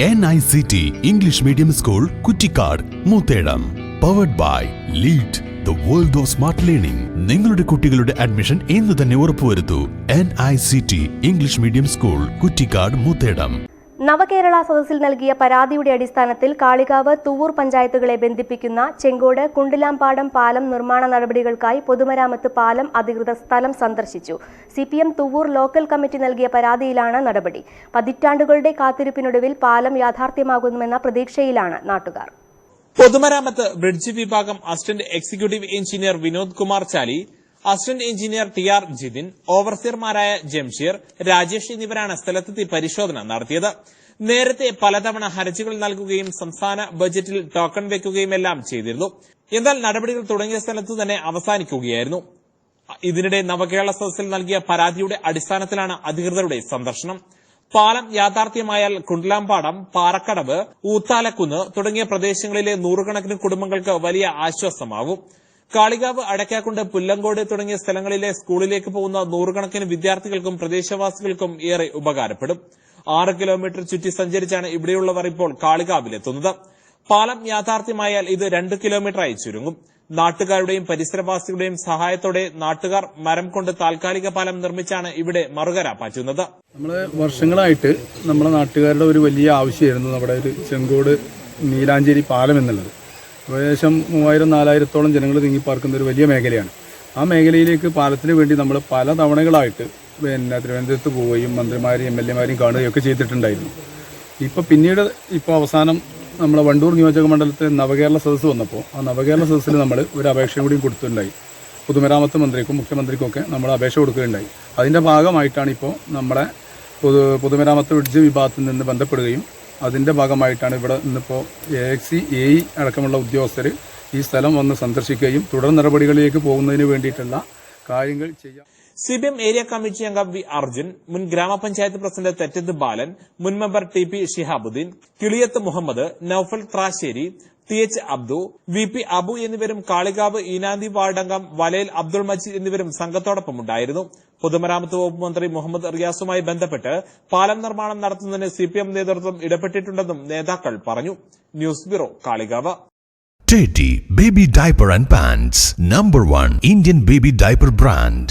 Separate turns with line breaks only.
N I C T English medium school Kuttikkad Moothedam powered by lead the world of smart learning നിങ്ങളുടെ കുട്ടികളുടെ admission ഇന്ന് തന്നെ ഉറപ്പുവരുത്തൂ. N I C T English medium school Kuttikkad Moothedam
Navakerala സദസ്സിൽ നൽകിയ പരാതിയുടെ അടിസ്ഥാനത്തിൽ കാളികാവ് തുവൂർ പഞ്ചായത്തുകളെ ബന്ധിപ്പിക്കുന്ന ചെങ്കോട് കുണ്ടിലാംപാടം പാലം നിർമ്മാണ നടപടികൾക്കായി പൊതുമരാമത്ത് പാലം അധികൃതർ സ്ഥലം സന്ദർശിച്ചു. C P M Thuvvur local committee നൽകിയ പരാതിയിലാണ് നടപടി. പതിറ്റാണ്ടുകളുടെ കാത്തിരിപ്പിനൊടുവിൽ പാലം യാഥാർത്ഥ്യമാകുമെന്ന പ്രതീക്ഷയിലാണ് നാട്ടുകാർ.
പൊതുമരാമത്ത് ബ്രിഡ്ജ് വിഭാഗം assistant executive engineer Vinod Kumar Chali assistant engineer T R Jithin ഓവർസിയർമാരായ Jamsheer Rajesh എന്നിവരാണ് സ്ഥലത്തെത്തി പരിശോധന നടത്തിയത്. നേരത്തെ പലതവണ ഹർജികൾ നൽകുകയും സംസ്ഥാന ബജറ്റിൽ ടോക്കൺ വെക്കുകയുമെല്ലാം ചെയ്തിരുന്നു. എന്നാൽ നടപടികൾ തുടങ്ങിയ സ്ഥലത്ത് തന്നെ അവസാനിക്കുകയായിരുന്നു. ഇതിനിടെ നവകേരള സദസ്സിൽ നൽകിയ പരാതിയുടെ അടിസ്ഥാനത്തിലാണ് അധികൃതരുടെ സന്ദർശനം. പാലം യാഥാർത്ഥ്യമായാൽ കുണ്ടലാമ്പാടം പാറക്കടവ് ഊത്താലക്കുന്ന് തുടങ്ങിയ പ്രദേശങ്ങളിലെ നൂറുകണക്കിന് കുടുംബങ്ങൾക്ക് വലിയ ആശ്വാസമാകും. കാളികാവ് അടക്കാക്കുണ്ട് പുല്ലങ്കോട് തുടങ്ങിയ സ്ഥലങ്ങളിലെ സ്കൂളിലേക്ക് പോകുന്ന നൂറുകണക്കിന് വിദ്യാർത്ഥികൾക്കും പ്രദേശവാസികൾക്കും ഏറെ ഉപകാരപ്പെടും. ആറ് കിലോമീറ്റർ ചുറ്റി സഞ്ചരിച്ചാണ് ഇവിടെയുള്ളവർ ഇപ്പോൾ കാളികാവിലെത്തുന്നത്. പാലം യാഥാർത്ഥ്യമായാൽ ഇത് രണ്ട് കിലോമീറ്ററായി ചുരുങ്ങും. നാട്ടുകാരുടെയും പരിസരവാസികളുടെയും സഹായത്തോടെ നാട്ടുകാർ മരം കൊണ്ട് താൽക്കാലിക പാലം നിർമ്മിച്ചാണ് ഇവിടെ മറുകര പാറ്റുന്നത്
നമ്മൾ വർഷങ്ങളായിട്ട് നമ്മുടെ നാട്ടുകാരുടെ ഒരു വലിയ ആവശ്യമായിരുന്നു നമ്മുടെ ഒരു ചെങ്കോട് നീലാഞ്ചേരി പാലം എന്നുള്ളത്. ഏകദേശം മൂവായിരം നാലായിരത്തോളം ജനങ്ങൾ തിങ്ങിപ്പാർക്കുന്ന ഒരു വലിയ മേഖലയാണ്. ആ മേഖലയിലേക്ക് പാലത്തിന് വേണ്ടി നമ്മൾ പല തവണകളായിട്ട് പിന്നെ തിരുവനന്തപുരത്ത് പോവുകയും മന്ത്രിമാരെയും എം എൽ എമാരെയും കാണുകയും ഒക്കെ ചെയ്തിട്ടുണ്ടായിരുന്നു. ഇപ്പോൾ പിന്നീട് ഇപ്പോൾ അവസാനം നമ്മളെ വണ്ടൂർ നിയോജക മണ്ഡലത്തിൽ നവകേരള സദസ്സ് വന്നപ്പോൾ ആ നവകേരള സദസ്സിൽ നമ്മൾ ഒരു അപേക്ഷയും കൂടിയും കൊടുത്തിട്ടുണ്ടായി. പൊതുമരാമത്ത് മന്ത്രിക്കും മുഖ്യമന്ത്രിക്കും ഒക്കെ നമ്മൾ അപേക്ഷ കൊടുക്കുകയുണ്ടായി. അതിന്റെ ഭാഗമായിട്ടാണ് ഇപ്പോൾ നമ്മുടെ പൊതു പൊതുമരാമത്ത് ബ്രിഡ്ജ് വിഭാഗത്തിൽ നിന്ന് ബന്ധപ്പെടുകയും അതിന്റെ ഭാഗമായിട്ടാണ് ഇവിടെ ഇന്നിപ്പോൾ എ എക്സി എ ഇ അടക്കമുള്ള ഉദ്യോഗസ്ഥർ ഈ സ്ഥലം വന്ന് സന്ദർശിക്കുകയും തുടർ നടപടികളിലേക്ക് പോകുന്നതിന് വേണ്ടിയിട്ടുള്ള കാര്യങ്ങൾ ചെയ്യാം.
C P M area committee അംഗം വി അർജുൻ മുൻ ഗ്രാമപഞ്ചായത്ത് പ്രസിഡന്റ് തെറ്റത്ത് ബാലൻ മുൻ member T P Shihabuddin Kiliyath Muhammad Noufal Thrasseri T H Abdu V P Abu എന്നിവരും കാളികാവ് ഈനാന്തി വാർഡംഗം വലയിൽ അബ്ദുൾ മജീദ് എന്നിവരും സംഘത്തോടൊപ്പമുണ്ടായിരുന്നു പൊതുമരാമത്ത് വകുപ്പ് മന്ത്രി മുഹമ്മദ് റിയാസുമായി ബന്ധപ്പെട്ട് പാലം നിർമ്മാണം നടത്തുന്നതിന് സിപിഎം നേതൃത്വം ഇടപെട്ടിട്ടുണ്ടെന്നും നേതാക്കൾ പറഞ്ഞു. News bureau Kalikavu.
Teddy Baby Diaper and Pants Number 1 Indian Baby Diaper Brand.